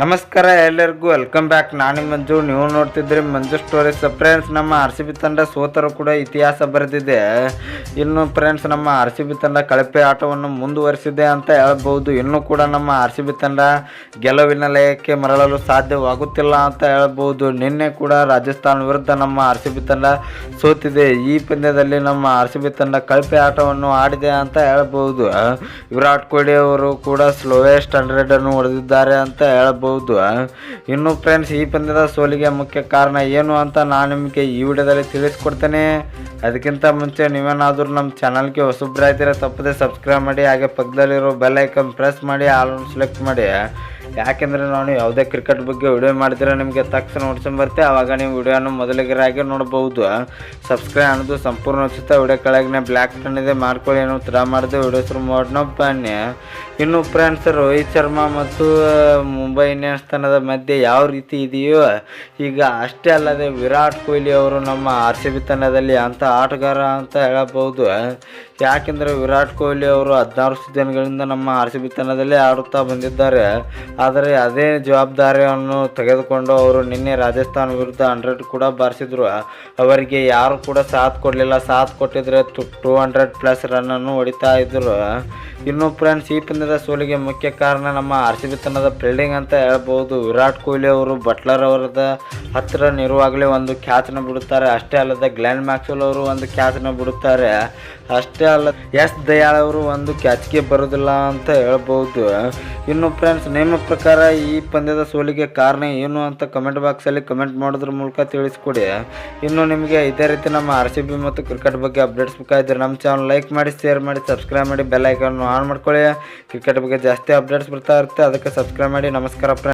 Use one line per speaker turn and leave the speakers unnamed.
ನಮಸ್ಕಾರ ಎಲ್ಲರಿಗೂ welcome back ನಾನು ಮಂಜು. ನೀವು ನೋಡ್ತಿದ್ರಿ ಮಂಜು ಸ್ಟೋರೀಸ್ ಫ್ರೆಂಡ್ಸ್ ನಮ್ಮ ಆರ್ ಸಿ ಬಿ ತಂಡ ಸೋತರು ಕೂಡ ಇತಿಹಾಸ ಬರೆದಿದೆ. ಇನ್ನು ಫ್ರೆಂಡ್ಸ್ ನಮ್ಮ ಆರ್ ಸಿ ಬಿ ತಂಡ ಕಳಪೆ ಆಟವನ್ನು ಮುಂದುವರಿಸಿದೆ ಅಂತ ಹೇಳ್ಬೋದು ಇನ್ನೂ ಕೂಡ ನಮ್ಮ ಆರ್ ಸಿ ಬಿ ತಂಡ ಗೆಲುವಿನ ಲಯಕ್ಕೆ ಮರಳಲು ಸಾಧ್ಯವಾಗುತ್ತಿಲ್ಲ ಅಂತ ಹೇಳ್ಬೋದು ನಿನ್ನೆ ಕೂಡ ರಾಜಸ್ಥಾನ ವಿರುದ್ಧ ನಮ್ಮ ಆರ್ ಸಿ ಬಿ ತಂಡ ಸೋತಿದೆ. ಈ ಪಂದ್ಯದಲ್ಲಿ ನಮ್ಮ ಆರ್ ಸಿ ಬಿ ತಂಡ ಕಳಪೆ ಆಟವನ್ನು ಆಡಿದೆ ಅಂತ ಹೇಳ್ಬೋದು ವಿರಾಟ್ ಕೊಹ್ಲಿ ಅವರು ಕೂಡ ಸ್ಲೋವೆಸ್ಟ್ ಹಂಡ್ರೆಡ್ ಅನ್ನು ಹೊಡೆದಿದ್ದಾರೆ ಅಂತ ಹೇಳ್ಬೋದು ಇನ್ನು ಫ್ರೆಂಡ್ಸ್ ಈ ಪಂದ್ಯದ ಸೋಲಿಗೆ ಮುಖ್ಯ ಕಾರಣ ಏನು ಅಂತ ನಾನು ನಿಮಗೆ ಈ ವಿಡಿಯೋದಲ್ಲಿ ತಿಳಿಸ್ಕೊಡ್ತೇನೆ. ಅದಕ್ಕಿಂತ ಮುಂಚೆ ನೀವೇನಾದರೂ ನಮ್ಮ ಚಾನಲ್ಗೆ ಹೊಸಬ್ರಾಯ್ತೀರ ತಪ್ಪದೆ ಸಬ್ಸ್ಕ್ರೈಬ್ ಮಾಡಿ, ಹಾಗೆ ಪಕ್ಕದಲ್ಲಿರೋ ಬೆಲ್ ಐಕನ್ ಪ್ರೆಸ್ ಮಾಡಿ ಆಲ್ ಸೆಲೆಕ್ಟ್ ಮಾಡಿ ಯಾಕೆಂದರೆ ನಾನು ಯಾವುದೇ ಕ್ರಿಕೆಟ್ ಬಗ್ಗೆ ವಿಡಿಯೋ ಮಾಡಿದ್ರೆ ನಿಮಗೆ ತಕ್ಷಣ ನೋಡ್ಸೊಂಬರ್ತೆ ಆವಾಗ ನೀವು ವಿಡಿಯೋನ ಮೊದಲಿಗರಾಗಿ ನೋಡಬಹುದು ಸಬ್ಸ್ಕ್ರೈಬ್ ಅನ್ನೋದು ಸಂಪೂರ್ಣ ಉಚಿತ. ವಿಡಿಯೋ ಕೆಳಗೆ ಬ್ಲ್ಯಾಕ್ ಟನ್ ಇದೆ, ಮಾಡ್ಕೊಳ್ಳಿ ಏನೋ ತರ ಮಾಡಿದೆ ವಿಡಿಯೋ ಶುರು ಮಾಡೋಣ, ಬನ್ನಿ. ಇನ್ನು ಫ್ರೆಂಡ್ಸ್ ರೋಹಿತ್ ಶರ್ಮಾ ಮತ್ತು ಮುಂಬೈ ಇಂಡಿಯನ್ಸ್ ತಂಡದ ಮಧ್ಯೆ ಯಾವ ರೀತಿ ಇದೆಯೋ, ಈಗ ಅಷ್ಟೇ ಅಲ್ಲದೆ ವಿರಾಟ್ ಕೊಹ್ಲಿ ಅವರು ನಮ್ಮ ಆರ್ ಸಿ ಬಿ ತಂಡದಲ್ಲಿ ಅಂಥ ಆಟಗಾರ ಅಂತ ಹೇಳಬಹುದು. ಯಾಕೆಂದರೆ ವಿರಾಟ್ ಕೊಹ್ಲಿ ಅವರು ಹದಿನಾರು ಸೀಸನ್ಗಳಿಂದ ನಮ್ಮ ಆರ್ ಸಿ ಬಿ ತಂಡದಲ್ಲಿ ಆಡುತ್ತಾ ಬಂದಿದ್ದಾರೆ. ಆದರೆ ಅದೇ ಜವಾಬ್ದಾರಿಯನ್ನು ತೆಗೆದುಕೊಂಡು ಅವರು ನಿನ್ನೆ ರಾಜಸ್ಥಾನ ವಿರುದ್ಧ ಹಂಡ್ರೆಡ್ ಕೂಡ ಬಾರಿಸಿದ್ರು. ಅವರಿಗೆ ಯಾರು ಕೂಡ ಸಾಥ್ ಕೊಡಲಿಲ್ಲ. ಸಾಥ್ ಕೊಟ್ಟಿದ್ರೆ ಟೂ ಹಂಡ್ರೆಡ್ ಪ್ಲಸ್ ರನ್ನನ್ನು ಹೊಡಿತಾ ಇದ್ದರು ಇನ್ನು ಫ್ರೆಂಡ್ಸ್, ಈ ಪಂದ್ಯದ ಸೋಲಿಗೆ ಮುಖ್ಯ ಕಾರಣ ನಮ್ಮ ಆರ್ ಸಿ ಬಿ ತಂಡದ ಫೀಲ್ಡಿಂಗ್ ಅಂತ ಹೇಳ್ಬೋದು. ವಿರಾಟ್ ಕೊಹ್ಲಿ ಅವರು ಬಟ್ಲರ್ ಅವರದ ಹತ್ತಿರ ನಿರುವಾಗಲೇ ಒಂದು ಕ್ಯಾಚನ್ನು ಬಿಡುತ್ತಾರೆ. ಅಷ್ಟೇ ಅಲ್ಲದೆ ಗ್ಲ್ಯಾನ್ ಮ್ಯಾಕ್ಸ್ವೆಲ್ ಅವರು ಒಂದು ಕ್ಯಾಚನ್ನು ಬಿಡುತ್ತಾರೆ. ಅಷ್ಟೇ ಅಲ್ಲ, ಎಸ್ ದಯಾಳ್ ಅವರು ಒಂದು ಕ್ಯಾಚ್ಗೆ ಬರೋದಿಲ್ಲ ಅಂತ ಹೇಳ್ಬೋದು. ಇನ್ನು ಫ್ರೆಂಡ್ಸ್, ನಿಮ್ಮ ಪ್ರಕಾರ ಈ ಪಂದ್ಯದ ಸೋಲಿಗೆ ಕಾರಣ ಏನು ಅಂತ ಕಮೆಂಟ್ ಬಾಕ್ಸಲ್ಲಿ ಕಮೆಂಟ್ ಮಾಡೋದ್ರ ಮೂಲಕ ತಿಳಿಸ್ಕೊಡಿ. ಇನ್ನು ನಿಮಗೆ ಇದೇ ರೀತಿ ನಮ್ಮ ಆರ್ ಮತ್ತು ಕ್ರಿಕೆಟ್ ಬಗ್ಗೆ ಅಪ್ಡೇಟ್ಸ್ ಬೇಕಾಗಿದ್ದರೆ ನಮ್ಮ ಚಾನಲ್ ಲೈಕ್ ಮಾಡಿ ಶೇರ್ ಮಾಡಿ ಸಬ್ಸ್ಕ್ರೈಬ್ ಮಾಡಿ ಬೆಲ್ ಐಕನ್ನು ಆನ್ ಮಾಡ್ಕೊಳ್ಳಿ. ಕ್ರಿಕೆಟ್ ಬಗ್ಗೆ ಜಾಸ್ತಿ ಅಪ್ಡೇಟ್ಸ್ ಬರ್ತಾ ಇರುತ್ತೆ. ಅದಕ್ಕೆ ಸಬ್ಸ್ಕ್ರೈಬ್ ಮಾಡಿ. ನಮಸ್ಕಾರ